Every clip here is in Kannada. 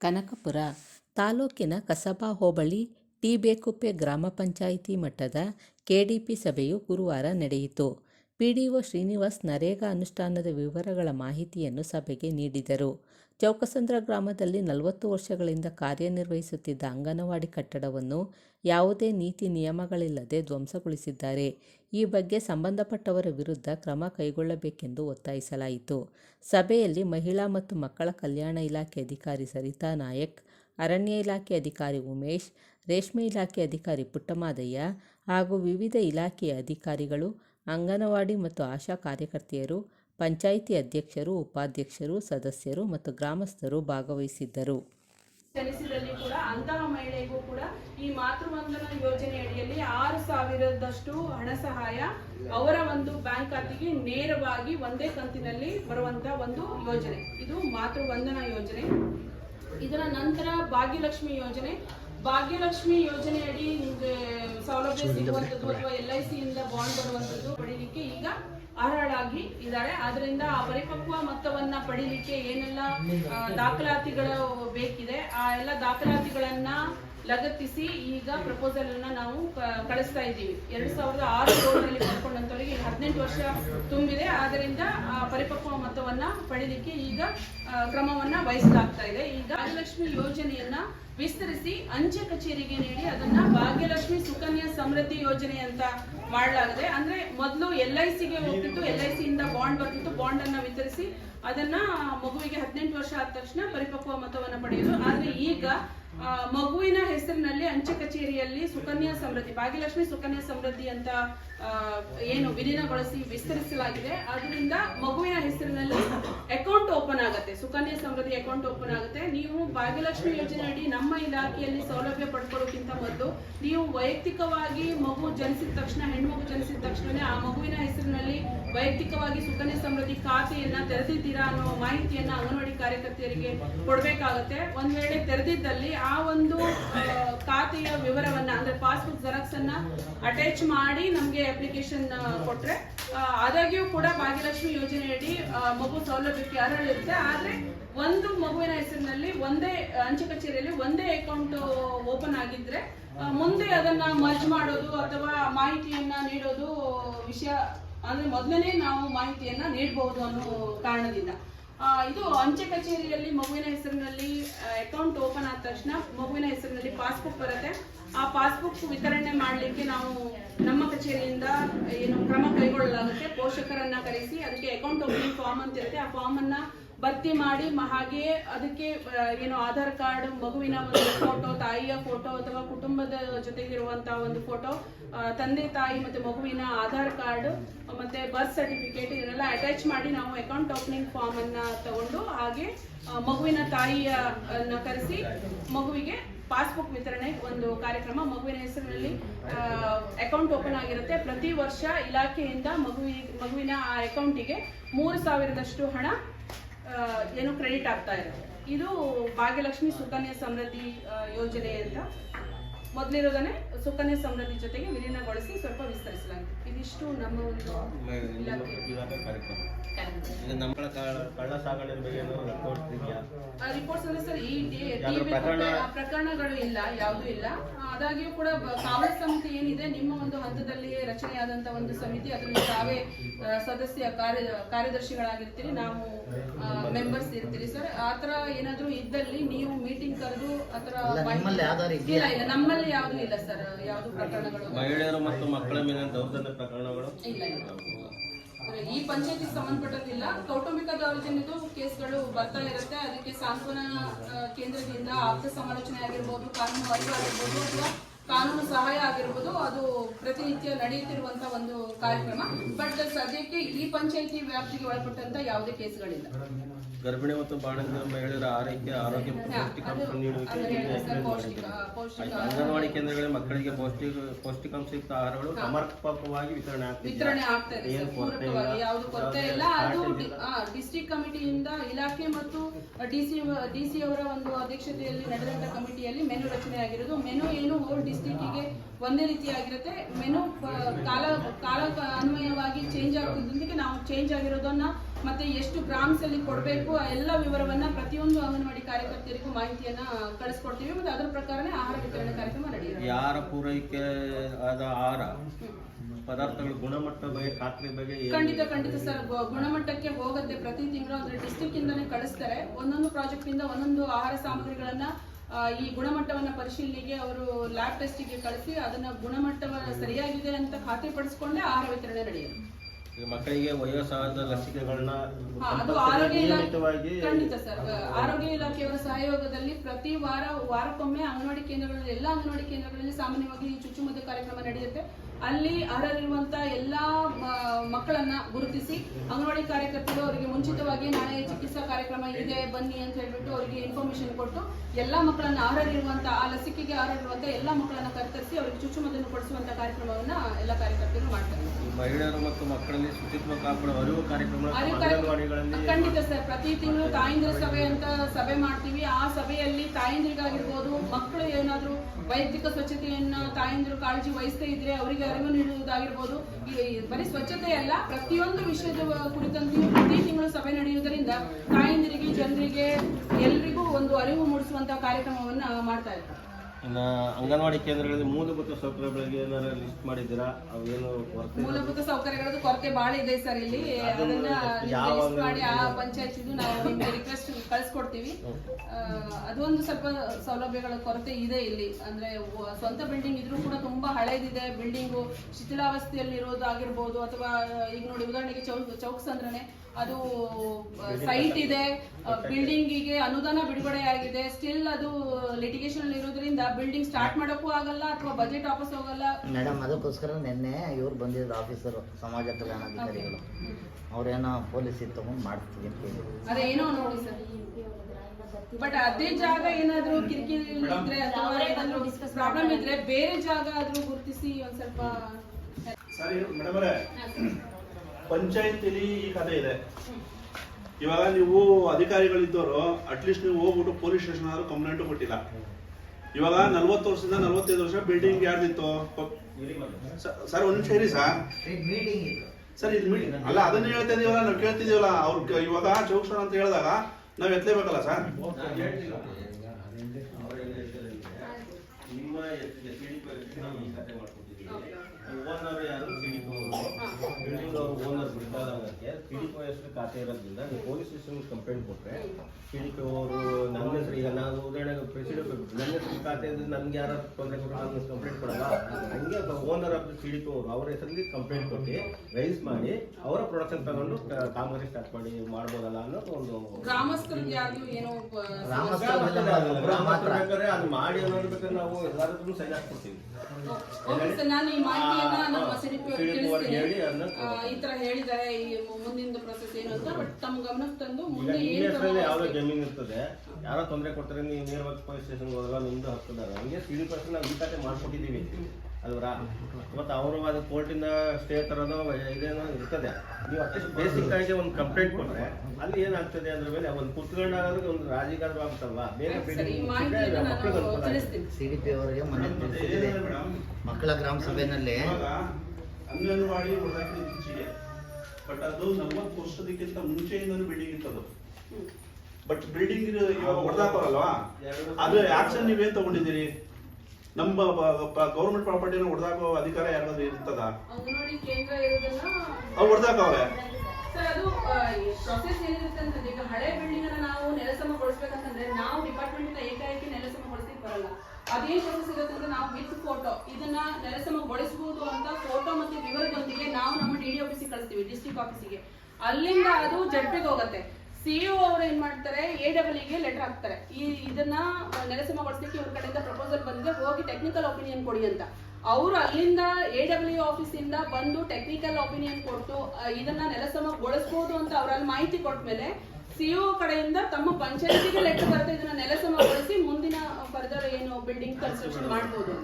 ಕನಕಪುರ ತಾಲೂಕಿನ ಕಸಬಾ ಹೋಬಳಿ ಟಿ.ಬೇಕುಪ್ಪೆ ಗ್ರಾಮ ಪಂಚಾಯಿತಿ ಮಟ್ಟದ ಕೆಡಿಪಿ ಸಭೆಯು ಗುರುವಾರ ನಡೆಯಿತು. ಪಿಡಿಒ ಶ್ರೀನಿವಾಸ್ ನರೇಗಾ ಅನುಷ್ಠಾನದ ವಿವರಗಳ ಮಾಹಿತಿಯನ್ನು ಸಭೆಗೆ ನೀಡಿದರು. ಚೌಕಸಂದ್ರ ಗ್ರಾಮದಲ್ಲಿ ನಲವತ್ತು ವರ್ಷಗಳಿಂದ ಕಾರ್ಯನಿರ್ವಹಿಸುತ್ತಿದ್ದ ಅಂಗನವಾಡಿ ಕಟ್ಟಡವನ್ನು ಯಾವುದೇ ನೀತಿ ನಿಯಮಗಳಿಲ್ಲದೆ ಧ್ವಂಸಗೊಳಿಸಿದ್ದಾರೆ. ಈ ಬಗ್ಗೆ ಸಂಬಂಧಪಟ್ಟವರ ವಿರುದ್ಧ ಕ್ರಮ ಕೈಗೊಳ್ಳಬೇಕೆಂದು ಒತ್ತಾಯಿಸಲಾಯಿತು. ಸಭೆಯಲ್ಲಿ ಮಹಿಳಾ ಮತ್ತು ಮಕ್ಕಳ ಕಲ್ಯಾಣ ಇಲಾಖೆ ಅಧಿಕಾರಿ ಸರಿತಾ ನಾಯಕ್, ಅರಣ್ಯ ಇಲಾಖೆ ಅಧಿಕಾರಿ ಉಮೇಶ್, ರೇಷ್ಮೆ ಇಲಾಖೆ ಅಧಿಕಾರಿ ಪುಟ್ಟಮಾದಯ್ಯ ಹಾಗೂ ವಿವಿಧ ಇಲಾಖೆಯ ಅಧಿಕಾರಿಗಳು, ಅಂಗನವಾಡಿ ಮತ್ತು ಆಶಾ ಕಾರ್ಯಕರ್ತೆಯರು, ಪಂಚಾಯಿತಿ ಅಧ್ಯಕ್ಷರು, ಉಪಾಧ್ಯಕ್ಷರು, ಸದಸ್ಯರು ಮತ್ತು ಗ್ರಾಮಸ್ಥರು ಭಾಗವಹಿಸಿದ್ದರು. ಜನಿಸಿದಲ್ಲಿ ಕೂಡ ಅಂತಹ ಮಹಿಳೆಗೂ ಕೂಡ ಈ ಮಾತೃವಂದನ ಯೋಜನೆ ಅಡಿಯಲ್ಲಿ ಆರು ಸಾವಿರದಷ್ಟು ಹಣ ಸಹಾಯ ಅವರ ಒಂದು ಬ್ಯಾಂಕ್ ಖಾತೆಗೆ ನೇರವಾಗಿ ಒಂದೇ ಕಂತಿನಲ್ಲಿ ಬರುವಂತಹ ಒಂದು ಯೋಜನೆ. ಇದು ಮಾತೃವಂದನ ಯೋಜನೆ. ಇದರ ನಂತರ ಭಾಗ್ಯಲಕ್ಷ್ಮಿ ಯೋಜನೆ. ಭಾಗ್ಯಲಕ್ಷ್ಮಿ ಯೋಜನೆ ಅಡಿ ನಿಮ್ಗೆ ಸೌಲಭ್ಯ ಸಿಗುವಂತದ್ದು ಅಥವಾ ಎಲ್ ಐ ಸಿಯಿಂದ ಬಾಂಡ್ ಬರುವಂತದ್ದು ಪಡೀಲಿಕ್ಕೆ ಈಗ ಅರ್ಹಳಾಗಿ ಇದ್ದಾರೆ. ಆದ್ರಿಂದ ಆ ಪರಿಪಕ್ವ ಮೊತ್ತವನ್ನ ಪಡೀಲಿಕ್ಕೆ ಏನೆಲ್ಲ ದಾಖಲಾತಿಗಳು ಬೇಕಿದೆ ಆ ಎಲ್ಲ ದಾಖಲಾತಿಗಳನ್ನ ಲಗತ್ತಿಸಿ ಈಗ ಪ್ರಪೋಸಲ್ ಅನ್ನ ನಾವು ಕಳಿಸ್ತಾ ಇದ್ದೀವಿ. ಎರಡ್ ಸಾವಿರದ ಆರು ಏಳರಲ್ಲಿ ಪಡ್ಕೊಂಡಂತವರಿಗೆ ಹದಿನೆಂಟು ವರ್ಷ ತುಂಬಿದೆ. ಆದ್ದರಿಂದ ಆ ಪರಿಪಕ್ವ ಮೊತ್ತವನ್ನ ಪಡೀಲಿಕ್ಕೆ ಈಗ ಕ್ರಮವನ್ನ ವಹಿಸಲಾಗ್ತಾ ಇದೆ. ಈಗ ಭಾಗ್ಯಲಕ್ಷ್ಮಿ ಯೋಜನೆಯನ್ನ ವಿಸ್ತರಿಸಿ ಅಂಚೆ ಕಚೇರಿಗೆ ನೀಡಿ ಅದನ್ನ ಭಾಗ್ಯಲಕ್ಷ್ಮಿ ಸುಕನ್ಯಾ ಸಮೃದ್ಧಿ ಯೋಜನೆ ಅಂತ ಮಾಡಲಾಗಿದೆ. ಅಂದ್ರೆ ಮೊದಲು ಎಲ್ ಐ ಸಿಗೆ ಹೋಗ್ತಿತ್ತು. ಎಲ್ ಐ ಸಿಯಿಂದ ಬಾಂಡ್ ಬರ್ತಿತ್ತು. ಬಾಂಡ್ ಅನ್ನ ವಿತರಿಸಿ ಅದನ್ನ ಮಗುವಿಗೆ ಹದಿನೆಂಟು ವರ್ಷ ಆದ ತಕ್ಷಣ ಪರಿಪಕ್ವ ಮತವನ್ನು ಪಡೆಯೋದು. ಆದ್ರೆ ಈಗ ಮಗುವಿನ ಹೆಸರಿನಲ್ಲಿ ಅಂಚೆ ಕಚೇರಿಯಲ್ಲಿ ಸುಕನ್ಯಾ ಸಮೃದ್ಧಿ, ಭಾಗ್ಯಲಕ್ಷ್ಮಿ ಸುಕನ್ಯಾ ಸಮೃದ್ಧಿ ಅಂತ ಏನು ವಿಲೀನಗೊಳಿಸಿ ವಿಸ್ತರಿಸಲಾಗಿದೆ. ಅದರಿಂದ ಮಗುವಿನ ಹೆಸರಿನಲ್ಲಿ ಅಕೌಂಟ್ ಓಪನ್ ಆಗುತ್ತೆ. ಸುಕನ್ಯಾ ಸಮೃದ್ಧಿ ಅಕೌಂಟ್ ಓಪನ್ ಆಗುತ್ತೆ. ನೀವು ಭಾಗ್ಯಲಕ್ಷ್ಮಿ ಯೋಜನೆ ಅಡಿ ನಮ್ಮ ಇಲಾಖೆಯಲ್ಲಿ ಸೌಲಭ್ಯ ಪಡ್ಕೊಳ್ಳೋಕ್ಕಿಂತ ಮೊದಲು ನೀವು ವೈಯಕ್ತಿಕವಾಗಿ ಮಗು ಜನಿಸಿದ ತಕ್ಷಣ, ಹೆಣ್ಮಗು ಜನಿಸಿದ ತಕ್ಷಣವೇ ಆ ಮಗುವಿನ ಹೆಸರಿನಲ್ಲಿ ವೈಯಕ್ತಿಕವಾಗಿ ಸುಕನ್ಯಾ ಸಮೃದ್ಧಿ ಖಾತೆಯನ್ನ ತೆರೆದಿದ್ದೀರಾ ಅನ್ನೋ ಮಾಹಿತಿಯನ್ನ ಅಂಗನವಾಡಿ ಕಾರ್ಯಕರ್ತೆಯರಿಗೆ ಕೊಡಬೇಕಾಗತ್ತೆ. ಒಂದ್ ವೇಳೆ ತೆರೆದಿದ್ದಲ್ಲಿ ಆ ಒಂದು ಖಾತೆಯ ವಿವರವನ್ನ ಅಂದ್ರೆ ಪಾಸ್ಬುಕ್ ಜೆರಾಕ್ಸ್ ಅನ್ನ ಅಟ್ಯಾಚ್ ಮಾಡಿ ನಮ್ಗೆ ಅಪ್ಲಿಕೇಶನ್ ಕೊಟ್ರೆ ಆ, ಆದಾಗ್ಯೂ ಕೂಡ ಭಾಗ್ಯಲಕ್ಷ್ಮಿ ಯೋಜನೆಯಡಿ ಆ, ಮಗು ಸೌಲಭ್ಯಕ್ಕೆ ಅರ್ಹಳಿರುತ್ತೆ ಆದ್ರೆ ಒಂದು ಮಗುವಿನ ಹೆಸರಿನಲ್ಲಿ ಒಂದೇ ಅಂಚೆ ಕಚೇರಿಯಲ್ಲಿ ಒಂದೇ ಅಕೌಂಟ್ ಓಪನ್ ಆಗಿದ್ರೆ ಮುಂದೆ ಅದನ್ನ ಮರ್ಜ್ ಮಾಡೋದು ಅಥವಾ ಮಾಹಿತಿಯನ್ನ ನೀಡೋದು ವಿಷಯ ಅಂದ್ರೆ ಮೊದಲನೇ ನಾವು ಮಾಹಿತಿಯನ್ನ ನೀಡಬಹುದು ಅನ್ನೋ ಕಾರಣದಿಂದ. ಆ, ಇದು ಅಂಚೆ ಕಚೇರಿಯಲ್ಲಿ ಮಗುವಿನ ಹೆಸರಿನಲ್ಲಿ ಅಕೌಂಟ್ ಓಪನ್ ಆದ ತಕ್ಷಣ ಮಗುವಿನ ಹೆಸರಿನಲ್ಲಿ ಪಾಸ್ಬುಕ್ ಬರುತ್ತೆ. ಆ ಪಾಸ್ಬುಕ್ ವಿತರಣೆ ಮಾಡಲಿಕ್ಕೆ ನಾವು ನಮ್ಮ ಕಚೇರಿಯಿಂದ ಏನು ಕ್ರಮ ಕೈಗೊಳ್ಳಲಾಗುತ್ತೆ. ಪೋಷಕರನ್ನ ಕರೆಸಿ ಅದಕ್ಕೆ ಅಕೌಂಟ್ ಓಪನಿಂಗ್ ಫಾರ್ಮ್ ಅಂತ ಇರುತ್ತೆ ಆ ಫಾರ್ಮ್ ಅನ್ನ ಭರ್ತಿ ಮಾಡಿ ಹಾಗೆ ಅದಕ್ಕೆ ಏನು ಆಧಾರ್ ಕಾರ್ಡ್, ಮಗುವಿನ ಒಂದು ಫೋಟೋ ತಾಯಿಯ ಫೋಟೋ ಅಥವಾ ಕುಟುಂಬದ ಜೊತೆಗಿರುವಂತಹ ಒಂದು ಫೋಟೋ ತಂದೆ, ತಾಯಿ ಮತ್ತೆ ಮಗುವಿನ ಆಧಾರ್ ಕಾರ್ಡ್, ಮತ್ತೆ ಬರ್ತ್ ಸರ್ಟಿಫಿಕೇಟ್ ಇದನ್ನೆಲ್ಲ ಅಟ್ಯಾಚ್ ಮಾಡಿ ನಾವು ಅಕೌಂಟ್ ಓಪನಿಂಗ್ ಫಾರ್ಮ್ ಅನ್ನ ತಗೊಂಡು ಹಾಗೆ ಮಗುವಿನ ತಾಯಿಯ ಕರೆಸಿ ಮಗುವಿಗೆ ಪಾಸ್ಬುಕ್ ವಿತರಣೆ ಒಂದು ಕಾರ್ಯಕ್ರಮ. ಮಗುವಿನ ಹೆಸರಿನಲ್ಲಿ ಅಕೌಂಟ್ ಓಪನ್ ಆಗಿರುತ್ತೆ. ಪ್ರತಿ ವರ್ಷ ಇಲಾಖೆಯಿಂದ ಮಗುವಿ ಮಗುವಿನ ಆ ಅಕೌಂಟಿಗೆ ಮೂರು ಸಾವಿರದಷ್ಟು ಹಣ ಏನು ಕ್ರೆಡಿಟ್ ಆಗ್ತಾ ಇರುತ್ತೆ ಇದು ಭಾಗ್ಯಲಕ್ಷ್ಮಿ ಸುಕನ್ಯಾ ಸಮೃದ್ಧಿ ಯೋಜನೆ ಅಂತ. ಮೊದಲಿರೋದನ್ನೇ ಸುಕನ್ಯಾ ಸಮೃದ್ಧಿ ಜೊತೆಗೆ ವಿಲೀನಗೊಳಿಸಿ ಸ್ವಲ್ಪ ವಿಸ್ತರಿಸಲಾಗಿದೆ. ಇದಿಷ್ಟು ನಮ್ಮ ಒಂದು ನಮ್ಮ ಕಳ್ಳ ಸಾಗಣೆ ಬಗ್ಗೆ ರಿಪೋರ್ಟ್ ಇದೆಯಾ? ಆ ರಿಪೋರ್ಟ್ಸ್ ಅಂದ್ರೆ ಸರ್ ಈ ಪ್ರಕರಣಗಳು ಇಲ್ಲ ಯಾವುದು ಇಲ್ಲ. ಆದಾಗ್ಯೂ ಕೂಡ ಕಾಂಗ್ರೆಸ್ ಸಮಿತಿ ಏನಿದೆ ನಿಮ್ಮ ಒಂದು ಹಂತದಲ್ಲಿಯೇ ರಚನೆಯಾದಂತ ಒಂದು ಸಮಿತಿ ಅದರಲ್ಲಿ ತಾವೇ ಸದಸ್ಯ ಕಾರ್ಯ ಕಾರ್ಯದರ್ಶಿಗಳಾಗಿರ್ತೀರಿ ನಾವು ಮೆಂಬರ್ಸ್ ಇರ್ತೀರಿ ಸರ್. ಆತರ ಏನಾದ್ರೂ ಇದ್ದಲ್ಲಿ ನೀವು ಮೀಟಿಂಗ್ ಕರೆದು ಆತರ ನಿಮ್ಮಲ್ಲಿ ಯಾವ್ದಾದ್ರು ಇದೆಯಾ? ಇಲ್ಲ ಇಲ್ಲ ನಮ್ಮಲ್ಲಿ ಯಾವ್ದು ಇಲ್ಲ ಸರ್ ಯಾವ್ದು ಪ್ರಕರಣಗಳು. ಮಹಿಳೆಯರು ಮತ್ತು ಮಕ್ಕಳ ಮೇಲೆ ದೌರ್ಜನ್ಯ ಪ್ರಕರಣಗಳು ಈ ಪಂಚಾಯತಿ ಸಂಬಂಧಪಟ್ಟಿಲ್ಲ ಕೌಟುಂಬಿಕ ದೌರ್ಜನ್ಯದ ಕೇಸ್ಗಳು ಬರ್ತಾ ಇರುತ್ತೆ. ಅದಕ್ಕೆ ಸಾಂತ್ವನ ಕೇಂದ್ರದಿಂದ ಆಪ್ತ ಸಮಾಲೋಚನೆ ಆಗಿರ್ಬೋದು, ಕಾನೂನು ಅರಿವು ಆಗಿರ್ಬೋದು ಅಥವಾ ಕಾನೂನು ಸಹಾಯ ಆಗಿರ್ಬೋದು, ಅದು ಪ್ರತಿನಿತ್ಯ ನಡೆಯುತ್ತಿರುವಂತ ಒಂದು ಕಾರ್ಯಕ್ರಮ. ಬಟ್ ಸದ್ಯಕ್ಕೆ ಈ ಪಂಚಾಯತಿ ವ್ಯಾಪ್ತಿಗೆ ಒಳಪಟ್ಟಂತ ಯಾವುದೇ ಕೇಸ್ಗಳಿಲ್ಲ. ಗರ್ಭಿಣಿ ಮತ್ತು ಬಾಣಂತಿಯರ ಮಹಿಳೆಯರ ಆರೈಕೆ ಆರೋಗ್ಯ ಪೌಷ್ಟಿಕಾಂಶ ನೀಡುವಿಕೆ ಆಯ್ತು, ಅಂಗನವಾಡಿ ಕೇಂದ್ರಗಳಲ್ಲಿ ಮಕ್ಕಳಿಗೆ ಪೌಷ್ಟಿಕ ಪೌಷ್ಟಿಕಾಂಶಯುಕ್ತ ಆಹಾರಗಳು ಸಮರ್ಪಕವಾಗಿ ವಿತರಣೆ ಆಗ್ತದೆ ಏನು ಕೊರತೆ ಇಲ್ಲ? ಅದು ಡಿಸ್ಟ್ರಿಕ್ಟ್ ಕಮಿಟಿಯಿಂದ ಇಲಾಖೆ ಮತ್ತು ಡಿಸಿ ಡಿಸಿ ಅವರ ಒಂದು ಅಧ್ಯಕ್ಷತೆಯಲ್ಲಿ ನಡೆದಂತ ಕಮಿಟಿಯಲ್ಲಿ ಮೆನು ರಚನೆ ಆಗಿರೋದು. ಮೆನು ಏನು ಹೋಲ್ ಡಿಸ್ಟ್ರಿಕ್ಟಿಗೆ ಒಂದೇ ರೀತಿಯಾಗಿರುತ್ತೆ. ಮೆನು ಕಾಲ ಕಾಲ ಅನ್ವಯವಾಗಿ ಚೇಂಜ್ ಆಗ್ತಿದ್ದೊಂದಿಗೆ ನಾವು ಚೇಂಜ್ ಆಗಿರೋದನ್ನ ಮತ್ತೆ ಎಷ್ಟು ಗ್ರಾಮ್ಸ್ ಅಲ್ಲಿ ಕೊಡಬೇಕು ಆ ಎಲ್ಲ ವಿವರವನ್ನ ಪ್ರತಿಯೊಂದು ಅಂಗನವಾಡಿ ಕಾರ್ಯಕರ್ತರಿಗೂ ಮಾಹಿತಿಯನ್ನ ಕಳಿಸ್ಕೊಡ್ತೀವಿ ಮತ್ತೆ ಅದರ ಪ್ರಕಾರನೇ ಆಹಾರ ವಿತರಣೆ ಕಾರ್ಯಕ್ರಮ ನಡೆಯುತ್ತೆ. ಯಾರ ಪೂರೈಕೆ ಆದ ಆಹಾರ ಪದಾರ್ಥಗಳ ಗುಣಮಟ್ಟ ಬಗ್ಗೆ ಖಾತ್ರಿ ಬಗ್ಗೆ ಖಂಡಿತ ಖಂಡಿತ ಸರ್. ಗುಣಮಟ್ಟಕ್ಕೆ ಹೋಗುತ್ತೆ. ಪ್ರತಿ ತಿಂಗಳು ಅಂದ್ರೆ ಡಿಸ್ಟಿಕ್ ಇಂದಾನೆ ಕಳಿಸ್ತಾರೆ. ಒಂದೊಂದು ಪ್ರಾಜೆಕ್ಟ್ ಇಂದ ಒಂದೊಂದು ಆಹಾರ ಸಾಮಗ್ರಿಗಳನ್ನ ಈ ಗುಣಮಟ್ಟವನ್ನ ಪರಿಶೀಲನೆಗೆ ಅವರು ಲ್ಯಾಬ್ ಟೆಸ್ಟಿಗೆ ಕಳಿಸಿ ಅದನ್ನ ಗುಣಮಟ್ಟವನ್ನ ಸರಿಯಾಗಿದೆ ಅಂತ ಖಾತ್ರಿಪಡಿಸಿಕೊಂಡೇ ಆಹಾರ ವಿತರಣೆ ನಡೆಯುತ್ತೆ. ಮಕ್ಕಳಿಗೆ ವಯೋಸಹಜ ಲಸಿಕೆಗಳನ್ನ ಹಾ, ಅದು ಆರೋಗ್ಯ ನಿಯಮಿತವಾಗಿ ಖಂಡಿತ ಸರ್. ಆರೋಗ್ಯ ಇಲಾಖೆಯವರ ಸಹಯೋಗದಲ್ಲಿ ಪ್ರತಿ ವಾರ ವಾರಕ್ಕೊಮ್ಮೆ ಅಂಗನವಾಡಿ ಕೇಂದ್ರಗಳಲ್ಲಿ ಎಲ್ಲಾ ಅಂಗನವಾಡಿ ಕೇಂದ್ರಗಳಲ್ಲಿ ಸಾಮಾನ್ಯವಾಗಿ ಈ ಚುಚ್ಚುಮದ್ದು ಕಾರ್ಯಕ್ರಮ ನಡೆಯುತ್ತೆ. ಅಲ್ಲಿ ಅರ್ಹರಿರುವಂತ ಎಲ್ಲಾ ಮಕ್ಕಳನ್ನ ಗುರುತಿಸಿ ಅಂಗನವಾಡಿ ಕಾರ್ಯಕರ್ತರು ಅವರಿಗೆ ಮುಂಚಿತವಾಗಿ ನಾಳೆ ಚಿಕಿತ್ಸಾ ಕಾರ್ಯಕ್ರಮ ಇದೆ ಬನ್ನಿ ಅಂತ ಹೇಳ್ಬಿಟ್ಟು ಅವರಿಗೆ ಇನ್ಫಾರ್ಮೇಶನ್ ಕೊಟ್ಟು ಎಲ್ಲಾ ಮಕ್ಕಳನ್ನ ಅರ್ಹರಿರುವಂತ ಆ ಲಸಿಕೆಗೆ ಅರ್ಹರಿರುವಂತ ಎಲ್ಲಾ ಮಕ್ಕಳನ್ನ ಕರ್ತರಿಸಿ ಅವರಿಗೆ ಚುಚ್ಚುಮದ್ದನ್ನು ಕೊಡಿಸುವಂತ ಕಾರ್ಯಕ್ರಮವನ್ನ ಎಲ್ಲ ಕಾರ್ಯಕರ್ತರು ಮಾಡ್ತಾರೆ. ಮಹಿಳೆಯರು ಮತ್ತು ಮಕ್ಕಳಲ್ಲಿ ಶುಚಿತ್ವ ಕಾಪಾಡುವ ಅರಿವು ಕಾರ್ಯಕ್ರಮ ಅರಿವು ಕಾರ್ಯ- ಅಂಗನವಾಡಿಗಳಲ್ಲಿ ಖಂಡಿತ ಸರ್ ಪ್ರತಿ ತಿಂಗಳು ತಾಯಂದಿರ ಸಭೆ ಅಂತ ಸಭೆ ಮಾಡ್ತೀವಿ. ಆ ಸಭೆಯಲ್ಲಿ ತಾಯಂದಿರಿಗಾಗಿರ್ಬೋದು ಮಕ್ಕಳು ಏನಾದ್ರು ವೈಯಕ್ತಿಕ ಸ್ವಚ್ಛತೆಯನ್ನ ತಾಯಂದಿರು ಕಾಳಜಿ ವಹಿಸ್ತಾ ಇದ್ರೆ ಅವರಿಗೆ ಅರಿವು ನೀಡುವುದಾಗಿರ್ಬೋದು. ಬರೀ ಸ್ವಚ್ಛತೆ ಅಲ್ಲ, ಪ್ರತಿಯೊಂದು ವಿಷಯದ ಕುರಿತಂತೆಯೂ ಪ್ರತಿ ತಿಂಗಳು ಸಭೆ ನಡೆಯುವುದರಿಂದ ತಾಯಂದಿರಿಗೆ, ಜನರಿಗೆ ಎಲ್ರಿಗೂ ಒಂದು ಅರಿವು ಮೂಡಿಸುವಂತಹ ಕಾರ್ಯಕ್ರಮವನ್ನ ಮಾಡ್ತಾ ಇರ್ತಾರೆ. ಇನ್ನು ಅಂಗನವಾಡಿ ಕೇಂದ್ರಗಳಲ್ಲಿ ಮೂಲಭೂತ ಸೌಕರ್ಯಗಳಿಗೆ ಏನಾರ ಲಿಸ್ಟ್ ಮಾಡಿದ್ದೀರಾ? ಅವೇನು ಕೊರತೆ ಮೂಲಭೂತ ಸೌಕರ್ಯಗಳದ್ದು ಕೊರತೆ ಬಹಳ ಇದೆ ಸರ್ ಇಲ್ಲಿ. ಅದನ್ನ ಯಾವ ಮಾಡಿ ಆ ಪಂಚಾಯತಿದು ನಾವು ನಿಮ್ಗೆ ರಿಕ್ವೆಸ್ಟ್ ಕಳ್ಸ್ಕೊಡ್ತೀವಿ. ಆ, ಅದೊಂದು ಸ್ವಲ್ಪ ಸೌಲಭ್ಯಗಳ ಕೊರತೆ ಇದೆ ಇಲ್ಲಿ. ಅಂದ್ರೆ ವ- ಸ್ವಂತ ಬಿಲ್ಡಿಂಗ್ ಇದ್ರೂ ಕೂಡ ತುಂಬಾ ಹಳೇದಿದೆ. ಬಿಲ್ಡಿಂಗು ಶಿಥಿಲಾವಸ್ಥೆಯಲ್ಲಿ ಇರೋದು ಆಗಿರ್ಬೋದು ಅಥವಾ ಈಗ ನೋಡಿ ಉದಾಹರಣೆಗೆ ಚೌಕ್ ಚೌಕ್ಸ್ ಅಂದ್ರೇನೆ ಅದು ಸೈಟ್ ಇದೆ. ಬಿಲ್ಡಿಂಗಿಗೆ ಅನುದಾನ ಬಿಡುಗಡೆ ಆಗಿದೆ ಸ್ಟಿಲ್ ಅದು ಲಿಟಿಗೇಷನ್ ಅಲ್ಲಿ ಇರೋದ್ರಿಂದ ಬಿಲ್ಡಿಂಗ್ ಸ್ಟಾರ್ಟ್ ಮಾಡೋಕ್ಕೂ ಆಗಲ್ಲ ಅಥವಾ ಬಜೆಟ್ ವಾಪಸ್ ಹೋಗಲ್ಲ? ಮೇಡಮ್ ಅದಕ್ಕೋಸ್ಕರ ನಿನ್ನೆ ಇವ್ರು ಬಂದಿದ್ರು ಆಫೀಸರ್ ಸಮಾಜ ಕಲ್ಯಾಣಾಧಿಕಾರಿಗಳು ಅವ್ರೇನೋ ಪೊಲೀಸ್ ತಗೊಂಡು ಮಾಡ್ತೀವಿ ಅಂತ ಹೇಳಿದ್ರು. ಅದೇನೋ ನೋಡಿ ಸರ್. ಬಟ್ ಅದೇ ಜಾಗ ಏನಾದ್ರೂ ಕಿರಿಕಿರಿ ಇದ್ರೆ ಅಥವಾ ಏನಾದ್ರೂ ಪ್ರಾಬ್ಲಮ್ ಇದ್ರೆ ಬೇರೆ ಜಾಗ ಆದ್ರೂ ಗುರುತಿಸಿ ಒಂದ್ ಸ್ವಲ್ಪ ಸರಿ ಮೇಡಮ್ ಅವರೇ ಪಂಚಾಯತಿಲಿ ಈ ಕಥೆ ಇದೆ. ಇವಾಗ ನೀವು ಅಧಿಕಾರಿಗಳಿದ್ದವರು ಅಟ್ಲೀಸ್ಟ್ ನೀವು ಹೋಗ್ಬಿಟ್ಟು ಪೊಲೀಸ್ ಸ್ಟೇಷನ್ ಆದ್ರೂ ಕಂಪ್ಲೇಂಟ್ ಕೊಟ್ಟಿಲ್ಲ. ಇವಾಗ ನಲ್ವತ್ತು ವರ್ಷದಿಂದ ನಲ್ವತ್ತೈದು ವರ್ಷ ಬಿಲ್ಡಿಂಗ್ ಯಾರ್ದಿತ್ತು ಸರ್ ಒಂದ್ ನಿಮಿಷ ಇರಿ ಸರ್. ಸರ್ ಇದು ಮೀಟಿಂಗ್ ಅಲ್ಲ ಅದನ್ನ ಹೇಳ್ತಾ ಇದೀವಲ್ಲ ನಾವು ಕೇಳ್ತಿದೀವಲ್ಲ ಅವ್ರು ಇವಾಗ ಚೌಕ್ಸರ್ ಅಂತ ಹೇಳಿದಾಗ ನಾವ್ ಎತ್ತಲೇಬೇಕಲ್ಲ ಸರ್? ನಿಮ್ಮ ಮಾಡ್ಕೊಟ್ಟಿದ್ದೀವಿ ಓನರ್ ಬಿಡ್ತಾ C D P O building D C D P O ಹೆಸರು ಖಾತೆ ಇರೋದ್ರಿಂದ ನೀವು ಪೊಲೀಸ್ ಸ್ಟೇಷನ್ ಕಂಪ್ಲೇಂಟ್ ಕೊಟ್ಟರೆ ಸಿಡಿಪೋ ಅವರು ನನ್ನ ಹೆಸರು ಈಗ ನಾನು ಉದಾಹರಣೆಗೆ ಪ್ರೆಸಿಡೆಂಟ್ ನನ್ನ ಹೆಸರು ಖಾತೆ ಇದ್ರೆ ನಮ್ಗೆ ಯಾರು ತೊಂದರೆ ಕೊಟ್ಟರೆ ನಾನು ಕಂಪ್ಲೇಂಟ್ ಕೊಡಲ್ಲ. ಹಂಗೆ ಓನರ್ ಆಫ್ ಸಿಡಿಪೋ ಅವರು ಅವ್ರ ಹೆಸರಲ್ಲಿ ಕಂಪ್ಲೇಂಟ್ ಕೊಟ್ಟು ರೈಸ್ ಮಾಡಿ ಅವರ ಪ್ರೊಡಕ್ಷನ್ ತಗೊಂಡು ಕಾಮಗಾರಿ ಸ್ಟಾರ್ಟ್ ಮಾಡಿ ಮಾಡ್ಬೋದಲ್ಲ ಅನ್ನೋದು ಒಂದು ಗ್ರಾಮಸ್ಥರಿಗೆ ಏನೋ ಪ- ಗ್ರಾಮಸ್ಥರು ಬೇಕಾದ್ರೆ ಅದು ಮಾಡಿ ಅನ್ನೋದು ಬೇಕಾದ್ರೆ ನಾವು ಎಲ್ಲಾದ್ರೂ ಸೈನ್ ಹಾಕ್ಕೊಡ್ತೀವಿ. ನಾನು ಈ ಮಾಹಿತಿಯನ್ನ ನಮ್ಮ ಸಿಡಿಪಿ ಹೇಳಿ ಈ ತರ ಹೇಳಿದ್ದಾರೆ ಈ ಮುಂದಿನ ಪ್ರೊಸೆಸ್ ಏನು ಅಂತ ಬಟ್ ತಮ್ಮ ಗಮನಕ್ಕೆ ತಂದು ಮುಂದೆ ನಿಮ್ಮ ಏನು ಹೆಸರಲ್ಲಿ ಯಾವ್ದೋ ಜಮೀನು ಇರ್ತದೆ ಯಾರೋ ತೊಂದರೆ ಕೊಡ್ತಾರೆ ನೀವು ನೇರವಾಗಿ ಪೊಲೀಸ್ ಸ್ಟೇಷನ್ಗೆ ಹೋಗಲ್ಲ ನಿಮ್ದು ಹತ್ತದಾರ ಹಂಗೆ ಸಿಡಿ ಪರ್ಸನ್ ನಾವು ಈ ಕತೆ ಮಾಡ್ಕೊಟ್ಟಿದ್ದೀವಿ. ಅಲ್ವರಾ ಮತ್ತು ಅವರು ಅದು ಕೋರ್ಟಿಂದ ಸ್ಟೇ ತರೋದು ಇದೇನೋ ಇರ್ತದೆ. ನೀವು ಅಟ್ಲೀಸ್ಟ್ ಬೇಸಿಕ್ ಆಗಿ ಒಂದು ಕಂಪ್ಲೇಂಟ್ ಕೊಟ್ಟರೆ ಅಲ್ಲಿ ಏನಾಗ್ತದೆ ಅದ್ರ ಮೇಲೆ ಒಂದು ಕುತ್ಕೊಂಡಾಗ ಒಂದು ರಾಜಿಗಾರ ಆಗ್ತಲ್ವಾ? ಬೇರೆ ಸಿ ಡಿ ಪಿ ಅವರಿಗೆ ಮನೆ ಮಕ್ಕಳ ಗ್ರಾಮ ಸಭೆಯಲ್ಲಿ ಅಂಗನವಾಡಿ ಬಟ್ ಅದು ನಲ್ವತ್ತು ವರ್ಷದಕ್ಕಿಂತ ಮುಂಚೆಯಿಂದಲೂ ಬಿಲ್ಡಿಂಗ್ ಇತ್ತದು. ಬಟ್ ಬಿಲ್ಡಿಂಗ್ ಇವಾಗ ಹೊಡೆದಾಕೋರಲ್ವಾ ಅದ್ರ ಆಕ್ಷನ್ ನೀವೇನ್ ತಗೊಂಡಿದ್ದೀರಿ? ನಮ್ಮ ಗೌರ್ಮೆಂಟ್ ಪ್ರಾಪರ್ಟಿನ ಹೊಡೆದಾಕೋ ಅಧಿಕಾರ ಯಾರಾದ್ರೂ ಇರ್ತದ? ಅಂಗನವಾಡಿ ಕೇಂದ್ರ ಇರೋದನ್ನ ಅವ್ರು ಹೊಡೆದಾಕವ್ರೆ? ಸರ್ ಅದು ಪ್ರೊಸೆಸ್ ಏನಿರುತ್ತೆ ಅಂತಂದ್ರೆ ಈಗ ಹಳೆ ಬಿಲ್ಡಿಂಗ್ ನಾವು ನೆಲಸಮಗೊಳಿಸ್ಬೇಕಂತಂದ್ರೆ ನಾವು ಡಿಪಾರ್ಟ್ಮೆಂಟ್ ಇಂದ ಏಕಾಏಕಿ ನೆಲಸಮಗೊಳಿಸ್ಲಿಕ್ಕೆ ಬರಲ್ಲ. ಅದೇ ಕೆಲಸ ಸಿಗುತ್ತೆ ನಾವು ವಿತ್ ಫೋಟೋ ಇದನ್ನ ನೆಲಸಮಗೊಳಿಸಬಹುದು ಅಂತ ಫೋಟೋ ಮತ್ತೆ ವಿವರದೊಂದಿಗೆ ನಾವು ನಮ್ಮ ಡಿ ಡಿ ಆಫೀಸಿಗೆ ಕಳಿಸ್ತೀವಿ ಡಿಸ್ಟ್ರಿಕ್ಟ್ ಆಫೀಸಿಗೆ ಅಲ್ಲಿಂದ ಅದು ಜಡ್ಪಿಗೆ ಹೋಗುತ್ತೆ. ಸಿಇಒ ಅವರು ಏನ್ ಮಾಡ್ತಾರೆ ಎ ಡಬ್ಲ್ಯೂಗೆ ಲೆಟರ್ ಹಾಕ್ತಾರೆ. ಈ ಇದನ್ನ ನೆಲಸಮಗೊಳಿಸ್ಲಿಕ್ಕೆ ಇವ್ರ ಕಡೆಯಿಂದ ಪ್ರಪೋಸಲ್ ಬಂದಿದೆ, ಹೋಗಿ ಟೆಕ್ನಿಕಲ್ ಒಪಿನಿಯನ್ ಕೊಡಿ ಅಂತ. ಅವರು ಅಲ್ಲಿಂದ ಎ ಡಬ್ಲ್ಯೂ ಆಫೀಸಿಂದ ಬಂದು ಟೆಕ್ನಿಕಲ್ ಒಪಿನಿಯನ್ ಕೊಟ್ಟು ಇದನ್ನ ನೆಲಸಮಗೊಳಿಸಬಹುದು ಅಂತ ಅವರಲ್ಲಿ ಮಾಹಿತಿ ಕೊಟ್ಮೇಲೆ ಸಿಇಒ ಕಡೆಯಿಂದ ತಮ್ಮ ಪಂಚಾಯತಿಗೆ ಲೆಕ್ಕ ಬರುತ್ತೆ ಇದನ್ನ ನೆಲಸಮಗೊಳಿಸಿ ಮುಂದಿನ ಫರ್ದರ್ ಏನು ಬಿಲ್ಡಿಂಗ್ ಕನ್ಸ್ಟ್ರಕ್ಷನ್ ಮಾಡಬಹುದು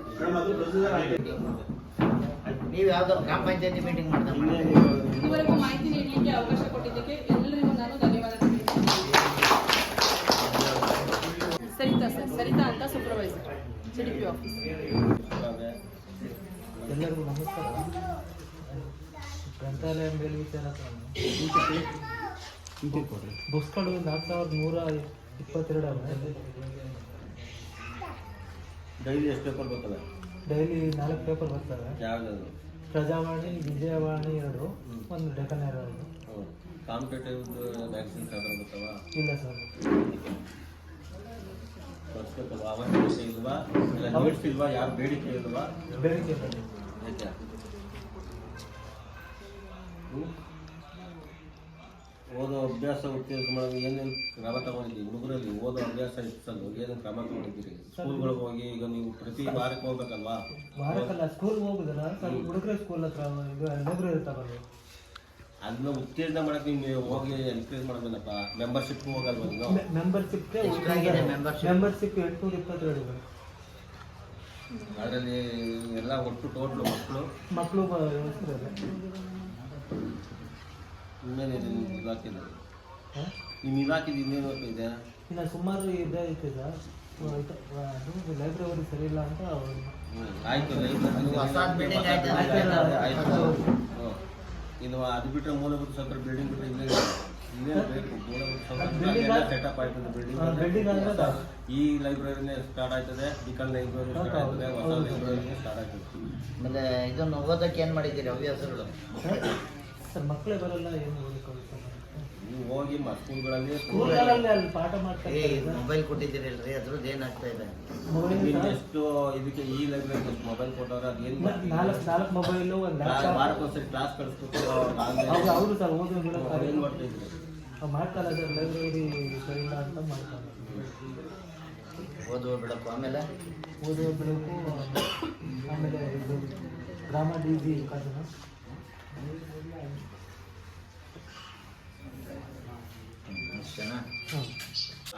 ನೀವು ಯಾವ್ದಾದ್ರು ಗ್ರಾಮ ಪಂಚಾಯತಿ ಮೀಟಿಂಗ್ ಮಾಡ್ತಾರೆ? ಇದುವರೆಗೂ ಮಾಹಿತಿ ನೀಡಲಿಕ್ಕೆ ಅವಕಾಶ ಕೊಟ್ಟಿದ್ದಕ್ಕೆ ಎಲ್ಲರಿಗೂ ನಾನು ಧನ್ಯವಾದ. ಸರಿತಾ ಸರ್ ಸರಿತಾ ಅಂತ ಸೂಪರ್ವೈಸರ್ ಸಿಡಿಪಿ ಆಫೀಸ್ ಎಲ್ಲರಿಗೂ ನಮಸ್ಕಾರ. ಗ್ರಂಥಾಲಯ ಮೇಲ್ವಿಚಾರಕ ಬುಕ್ಸ್ಗಳು ನಾಲ್ಕು ಸಾವಿರದ ನೂರ ಇಪ್ಪತ್ತೆರಡು ಅಲ್ಲ ಡೈಲಿ ಎಷ್ಟು ಪೇಪರ್ ಬರ್ತದೆ? ಡೈಲಿ ನಾಲ್ಕು ಪೇಪರ್ ಬರ್ತವೆ. ಯಾವ್ದು ಪ್ರಜಾವಾಣಿ ವಿಜಯವಾಣಿ ಎರಡು ಒಂದು ಡೆಕನ್ ಎರಡು. ಕಾಂಪಿಟೇಟಿವ್ ವ್ಯಾಕ್ಸಿನ್ ಯಾವ್ದಾರು ಬರ್ತಾವ? ಇಲ್ಲ ಸರ್. ಅವಶ್ಯಕತೆ ಇಲ್ವಾ? ಇಲ್ಲ ನೀಡ್ಸ್ ಇಲ್ವಾ? ಯಾರು ಬೇಡಿಕೆ ಇಲ್ವಾ? ಬೇಡಿಕೆ ಇದೆ. ಓದೋ ಅಭ್ಯಾಸ ಉತ್ತೇಜನ ಮಾಡೋದು ಏನೇನು ಕ್ರಮ ತಗೊಂಡಿದ್ದೀವಿ ಹುಡುಗರಲ್ಲಿ ಓದೋ ಅಭ್ಯಾಸ ಹೆಚ್ಚಿಸಲು ಏನೇನು ಕ್ರಮ ತಗೊಂಡಿದ್ದೀರಿ? ಸ್ಕೂಲ್ಗಳಿಗೆ ಹೋಗಿ ಈಗ ನೀವು ಪ್ರತಿ ವಾರಕ್ಕೆ ಹೋಗ್ಬೇಕಲ್ವಾ? ವಾರಕ್ಕಲ್ಲ ಸ್ಕೂಲ್ ಹೋಗುದಲ್ಲ? ಸರ್ ಹುಡುಗರ ಸ್ಕೂಲ್ ಹತ್ರ ಹುಡುಗರು ತಗೊಂಡು ಅದನ್ನ ಉತ್ತೇಜನ ಮಾಡಕ್ಕೆ ನಿಮ್ಗೆ ಹೋಗಿ ಎನ್ಕರೇಜ್ ಮಾಡ್ಬೇಕಪ್ಪ. ಮೆಂಬರ್ಶಿಪ್ ಹೋಗಲ್ವ ನೀವು? ಮೆಂಬರ್ಶಿಪ್? ಮೆಂಬರ್ಶಿಪ್ ಎಂಟುನೂರ ಇಪ್ಪತ್ತೆರಡು ಅದರಲ್ಲಿ ಎಲ್ಲ ಒಟ್ಟು ಟೋಟ್ಲು ಮಕ್ಕಳು? ಮಕ್ಕಳು ಇನ್ನೇನಿದೆ ನಿಮ್ಮ ಇಲಾಖೆದು ಇನ್ನೇನು ಇದೆ? ಇನ್ನು ಸುಮಾರು ಇದೆ ಐತೆ ಸರ್. ಅದು ಲೈಬ್ರರಿ ಸರಿ ಇಲ್ಲ ಅಂತ ಆಯಿತು ಆಯಿತು ಆಯ್ತು ಅದು. ಇನ್ನು ಬಿಟ್ಟರೆ ಮೂಲಭೂತ ಸೌಕರ್ಯ ಬಿಲ್ಡಿಂಗ್ ಬಿಟ್ಟರೆ ಇಲ್ಲೇ ಇದೆ. ಇಲ್ಲೇ ಬೇಕು. ಮೂಲಭೂತ ಸೌಕರ್ಯ ಸೆಟಪ್ ಆಯ್ತದೆ ಬಿಲ್ಡಿಂಗ್. ಈ ಲೈಬ್ರರಿನೇ ಸ್ಟಾರ್ಟ್ ಆಯ್ತದೆ. ಬಿಕಲ್ ಲೈಬ್ರರಿ ಸ್ಟಾರ್ಟ್ ಆಯ್ತದೆ. ಹೊಸ. ಲೈಬ್ರರಿನೇ ಸ್ಟಾರ್ಟ್ ಆಯ್ತದೆ. ಆಮೇಲೆ ಇದನ್ನು ಓದೋಕ್ಕೆ ಏನು ಮಾಡಿದ್ದೀರಿ? ಹವ್ಯಾಸಗಳು? ಸರ್ ಮಕ್ಕಳೇ ಬರಲ್ಲ ಏನು ಓದಕ್ಕೆ ನೀವು ಹೋಗಿ ಮ ಸ್ಕೂಲ್ಗಳಲ್ಲಿ ಅಲ್ಲಿ ಪಾಠ ಮಾಡ್ತಾರೆ ಏ ಮೊಬೈಲ್ ಕೊಟ್ಟಿದ್ದೀರಲ್ರಿ ಅದ್ರದ್ದು ಏನಾಗ್ತಾ ಇದೆ? ನಿಮ್ಗೆ ಎಷ್ಟು ಇದಕ್ಕೆ ಈ ಲೈಬ್ರರಿ ಎಷ್ಟು ಮೊಬೈಲ್ ಕೊಟ್ಟವ್ರೆ ಅದೇನು ನಾಲ್ಕು ನಾಲ್ಕು ಮೊಬೈಲ್ ಒಂದು ಲ್ಯಾಪ್ಟಾಪ್ ವಾರಕ್ಕೊಂದ್ಸರಿ ಕ್ಲಾಸ್ ಕಳಿಸ್ಬಿಟ್ಟು ಅವ್ರು ಆನ್ಲೈನ್ ಅವರು ಸರ್ ಓದೋ. ಏನು ಮಾಡ್ತಿದ್ರು ಮಾಡ್ತಾರೆ ಸರ್ ಲೈಬ್ರರಿ ಸರಿ ಇಲ್ಲ ಅಂತ ಮಾಡ್ತಾರೆ. ಓದುವ ಬಿಡಪ್ಪು ಆಮೇಲೆ? ಓದುವ ಬಿಡಪ್ಪ ಆಮೇಲೆ ಇದು ಗ್ರಾಮ ಡಿ ಜಿ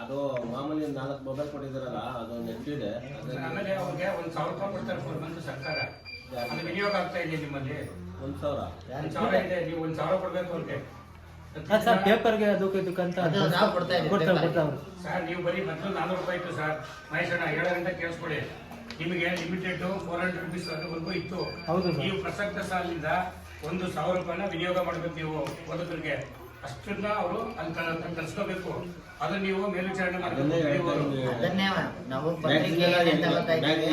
ಅದು ಮಾಮೂಲಿ ನಾಲ್ಕು ಮೊಬೈಲ್ ಕೊಟ್ಟಿದ್ದಾರಲ್ಲ ಅದು ನೆಟ್ ಇದೆ. ಆಮೇಲೆ ಅವ್ರಿಗೆ ಒಂದು ಸಾವಿರ ರೂಪಾಯಿ ಕೊಡ್ತಾರೆ ಫೋರ್ ಮಂತ್ ಸರ್ಕಾರ. ಅದು ವಿನಿಯೋಗ ಆಗ್ತಾ ಇದೆ ನಿಮ್ಮಲ್ಲಿ? ಒಂದು ಸಾವಿರ? ಒಂದು ಸಾವಿರ ಇದೆ ನೀವು ಒಂದು ಸಾವಿರ ಕೊಡ್ಬೇಕು ಅವ್ರಿಗೆ. ಸರ್ ಪೇಪರ್ಗೆ ಅದಕ್ಕೆ ಇದಕ್ಕಂತ ಅದು ನಾವು ಕೊಡ್ತಾ ಇದ್ದೀವಿ ಕೊಡ್ತಾರೆ ಕೊಡ್ತಾರೆ ಸರ್ ನೀವು ಬರೀ ಮೊದಲು ನಾನ್ನೂರು ರೂಪಾಯಿ ಇತ್ತು ಸರ್. ಮಹೇಶಣ್ಣ ಗಂಟೆ ಕೇಳಿಸ್ಕೊಳ್ಳಿ ನಿಮಗೆ ಲಿಮಿಟೆಡ್ ಫೋರ್ ಹಂಡ್ರೆಡ್ ರುಪೀಸ್ ಅದುವರೆಗೂ ಇತ್ತು. ಹೌದು ನೀವು ಪ್ರಸಕ್ತ ಸಾಲಿನಿಂದ ಒಂದು ಸಾವಿರ ರೂಪಾಯಿನ ವಿನಿಯೋಗ ಮಾಡಬೇಕು ನೀವು ಓದೋದ್ರಿಗೆ ಅಷ್ಟನ್ನ ಅವರು ಅಲ್ಲಿ ಕಲಿಸ್ಕೋಬೇಕು. ಅದನ್ನ ನೀವು ಮೇಲ್ವಿಚಾರಣೆ ಮಾಡಬೇಕು.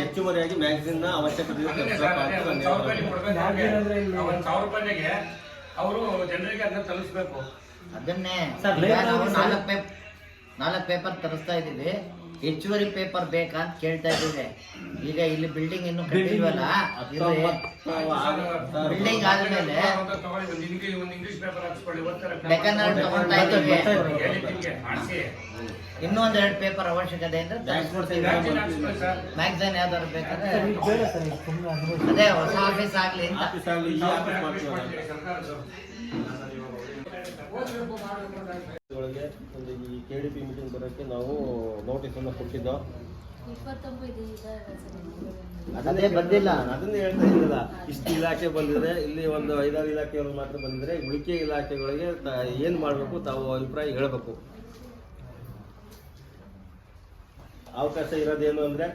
ಹೆಚ್ಚುವರಿಯಾಗಿ ಮ್ಯಾಗ್ಝಿನ್ ಅವಶ್ಯಕತೆ ಒಂದು ಸಾವಿರ ರೂಪಾಯಿಗೆ ಅವರು ಜನರಿಗೆ ಅದನ್ನ ತಲುಪಿಸ್ಬೇಕು. ಅದನ್ನೇ ನಾಲ್ಕು ಪೇಪರ್ ತರಿಸ್ತಾ ಇದ್ದೀವಿ. ಹೆಚ್ಚುವರಿ ಪೇಪರ್ ಬೇಕಾ ಅಂತ ಕೇಳ್ತಾ ಇದ್ದೀವಿ. ಈಗ ಇಲ್ಲಿ ಬಿಲ್ಡಿಂಗ್ ಇನ್ನು ಕಟ್ಟಿಲ್ವಲ್ಲ? ಬಿಲ್ಡಿಂಗ್ ಆದ್ಮೇಲೆ ಇನ್ನೊಂದ್ ಒಂದು ಇಂಗ್ಲಿಷ್ ಪೇಪರ್ ತಗೊಂತಾ ಇದ್ದೀವಿ. ಇನ್ನೂ ಎರಡು ಅವಶ್ಯಕತೆ ಅಂದ್ರೆ ತರಿಸ್ಕೊಡ್ತೀವಿ. ಮ್ಯಾಗ್ಝೈನ್ ಯಾವ್ದಾದ್ರು ಬೇಕಾದ್ರೆ ಅದೇ ಹೊಸ ಆಫೀಸ್ ಆಗ್ಲಿ ಅಂತ. ಒಳಗೆ ಒಂದು ಈ ಕೆ ಡಿ ಪಿ ಮೀಟಿಂಗ್ ಬರೋಕ್ಕೆ ನಾವು ನೋಟಿಸ್ ಅನ್ನು ಕೊಟ್ಟಿದ್ದೋ. ಇಪ್ಪತ್ತೊಂಬತ್ತು ಇದೆ ಸರ್ ಅದೇ ಬಂದಿಲ್ಲ. ಅದನ್ನೇ ಹೇಳ್ತಾ ಇದ್ದಿಲ್ಲ. ಇಷ್ಟು ಇಲಾಖೆ ಬಂದಿದೆ ಇಲ್ಲಿ ಒಂದು ಐದಾರು ಇಲಾಖೆಯವರು ಮಾತ್ರ ಬಂದಿದ್ರೆ ಉಳಿಕೆ ಇಲಾಖೆಗಳಿಗೆ ಏನ್ ಮಾಡಬೇಕು ತಾವು ಅಭಿಪ್ರಾಯ ಹೇಳಬೇಕು. ಅವಕಾಶ ಇರೋದೇನು ಅಂದ್ರೆ